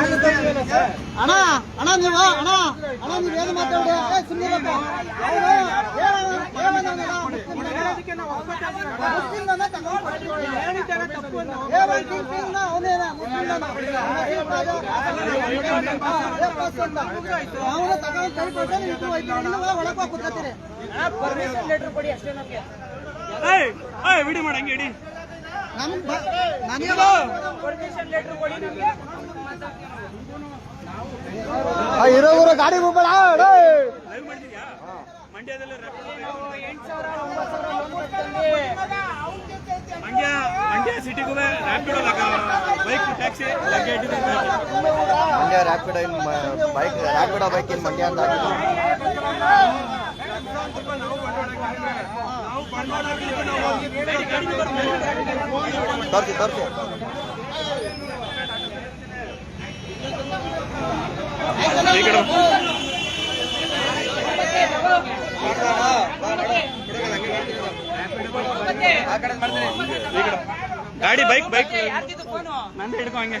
ಅಣ್ಣ ಅಣ್ಣ ನೀವು ಅಣ್ಣ ಅಣ್ಣ ನೀವು ಏನು ಮಾತಾಡಿ ಸುಮ್ಮನೆ ಒಳಗೆ ಕೂತ್ಕೊತೀರಿ ಏಯ್ ಏಯ್ ವಿಡಿಯೋ ಮಾಡಿ ಹಂಗೆ ಇಡಿ ಇರೋ ಊರ ಗಾಡಿ ಹೋಗ್ಬೇಡ ಲೈವ್ ಮಾಡ್ತಿದ್ಯಾ ಮಂಡ್ಯದಲ್ಲಿ Mandya Mandya ಸಿಟಿಗೂ Rapido bike taxi Mandya rapid in bike Rapido bike in Mandya ಅಂತ. ತೋರ್ಸಿ. ಗಾಡಿ ಬೈಕ್ ಬೈಕ್ ನಂದು ಹಿಡ್ಕೊ ಹಂಗೆ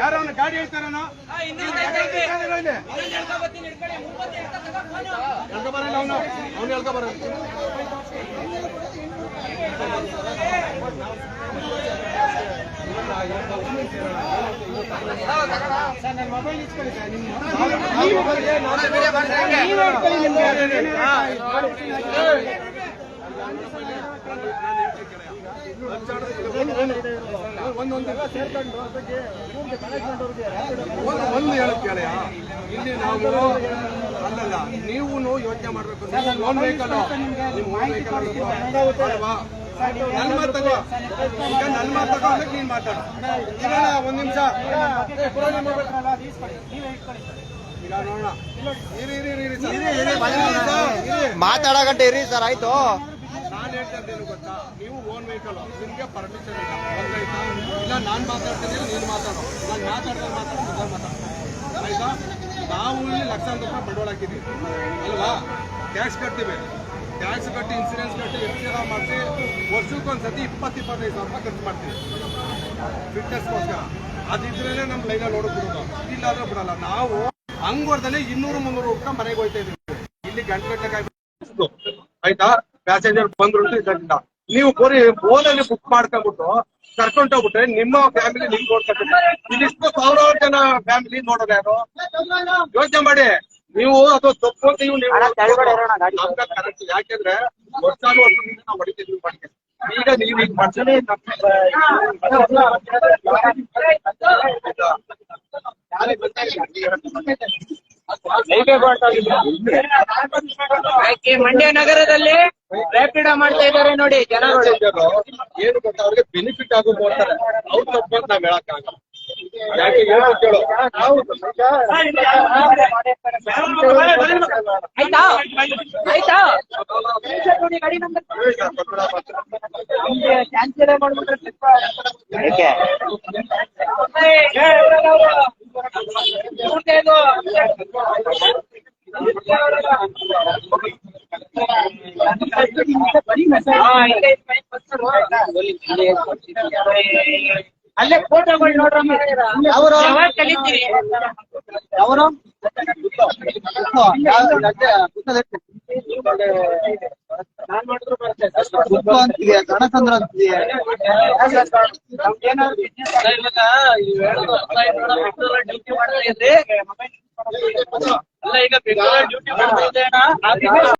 ಯಾರೋ ಅವ್ನು ಗಾಡಿ ಹೇಳ್ತಾರಣ ಎಳ್ಕೊ ಬರಲ್ಲ ಅವನು ಅವ್ನು ಎಳ್ಕೊ ಬರಲ್ಲ ಒಂದು ಒಂದು ಹೇಳಕ್ ಇಲ್ಲಿ ನಾವು ಅಲ್ಲಲ್ಲ ನೀವು ಯೋಚನೆ ಮಾಡ್ಬೇಕು. ಲೋನ್ ವೆಹಿಕಲ್ ವೆಹಿಕಲ್ ತಗೋ. ಈಗ ನನ್ ತಗೋ ಅಂದ್ರೆ ನೀನ್ ಮಾತಾಡ. ಈಗ ಒಂದ್ ನಿಮಿಷ. ಈಗ ಇರಿ ಸರ್, ಆಯ್ತು. ನಾನ್ ಹೇಳ್ತಾ ಏನು ಗೊತ್ತಾ? ನೀವು ಓನ್ ವೆಹಿಕಲ್ ನಿಮ್ಗೆ ಪರ್ಮಿಷನ್ ಇಲ್ಲ. ಒಂದಾಯ್ತಾ ಇಲ್ಲ, ನಾನ್ ಮಾತಾಡ್ತೀನಿ ನೀನು ಮಾತಾಡೋ. ನಾನು ಮಾತಾಡ್ತಾ ಮಾತಾಡ ಮಾತಾಡು. ಆಯ್ತಾ? ನಾವು ಇಲ್ಲಿ ಲಕ್ಷಾಂತರ ರೂಪಾಯಿ ಬಂಡವಾಳ ಹಾಕಿದ್ದೀವಿ ಅಲ್ವಾ? ಟ್ಯಾಕ್ಸ್ ಕಟ್ತೀವಿ. ಟ್ಯಾಕ್ಸ್ ಕಟ್ಟಿ ಇನ್ಸೂರೆನ್ಸ್ ಕಟ್ಟಿ ಆರ್ ಮಾಡಿಸಿ ವರ್ಷಕ್ಕೊಂದ್ಸತಿ ಇಪ್ಪತ್ತು, ಇಪ್ಪತ್ತೈದು ಸಾವಿರ ರೂಪಾಯಿ ಖರ್ಚು ಮಾಡ್ತೀವಿ. ಫಿಟ್ನೆಸ್ಗೋಸ್ಕರ ಅದಿದ್ರೇ ನಮ್ಮ ಲೈನಲ್ಲಿ ನೋಡಕ್ ಬಿಡೋದು ಇಲ್ಲಾದ್ರೆ ಬಿಡಲ್ಲ. ನಾವು ಹಂಗ್ ಇನ್ನೂರು, ಮುನ್ನೂರು ರೂಪಾಯಿ ಮನೆಗೆ ಹೋಯ್ತಾ ಇಲ್ಲಿ ಗಂಟೆ ಗಂಟೆ ಕಾಯ್ಬೇಕು ಆಯ್ತಾ? ಪ್ಯಾಸೆಂಜರ್ ಬಂದ್ರು ಅಂತ ಇದರಿಂದ. ನೀವು ಬರೀ ಫೋನಲ್ಲಿ ಬುಕ್ ಮಾಡ್ಕೊಂಡ್ಬಿಟ್ಟು ಕರ್ಕೊಂಡು ಹೋಗ್ಬಿಟ್ರೆ ನಿಮ್ಮ ಫ್ಯಾಮಿಲಿ ನಿಮ್ಗೆ ನೋಡ್ಕೊಂಡ್ರೆ ಇಲ್ಲಿಷ್ಟು ಸಾವಿರಾರು ಜನ ಫ್ಯಾಮಿಲಿ ನೋಡೋದು ಯಾರು? ಯೋಚನೆ ಮಾಡಿ. ನೀವು ಅದು ತಪ್ಪು ಅಂತ ನೀವು ವರ್ಷ ಯಾಕೆಂದ್ರೆ ವರ್ಷಾನು ವರ್ಷದಿಂದ ನಾವು ಹೊಡಿತಿದ್ವಿ ಮನೆಗೆ ಈಗ ನೀವು ಈಗ ಮಾಡ್ತಾರೆ. ಮಂಡ್ಯ ನಗರದಲ್ಲಿ ರ್ಯಾಪಿಡ್ ಮಾಡ್ತಾ ಇದಾರೆ ನೋಡಿ ಜನಗಳು ಏನು ಗೊತ್ತಾ ಅವ್ರಿಗೆ ಬೆನಿಫಿಟ್ ಆಗೋ ಮಾಡ್ತಾರೆ ಅವ್ರು ತಪ್ಪು ಅಂತ ನಾವ್ ಹೇಳಕ್ಕಾಗಲ್ಲ ಯಾಕೆ ಏನು ಕೇಳೋ ನಾವು ಆಯ್ತಾ ಆಯ್ತಾ ನೋಡಿ ಗಾಡಿ ನಂಬರ್ ಕ್ಯಾನ್ಸಲ್ ಮಾಡ್ಬಿಟ್ರೆ ಅಲ್ಲೇ ಫೋಟೋಗಳು ನೋಡ್ರಮ್ಮ ಅವರು? ಅವರು? ನಾನ್ ಮಾಡಿದ್ರು ಬರುತ್ತೆ ಅಂತಿದೆಯಾ ಕಣಸಂದ್ರ ಅಂತಿದೆಯಾ ಡ್ಯೂಟಿ ಮಾಡ್ತಾ ಇದ್ರಿ. ಅಲ್ಲ ಈಗ ಡ್ಯೂಟಿ ಮಾಡ್ತಾ ಇದ್ದೆ ಅಣ್ಣ.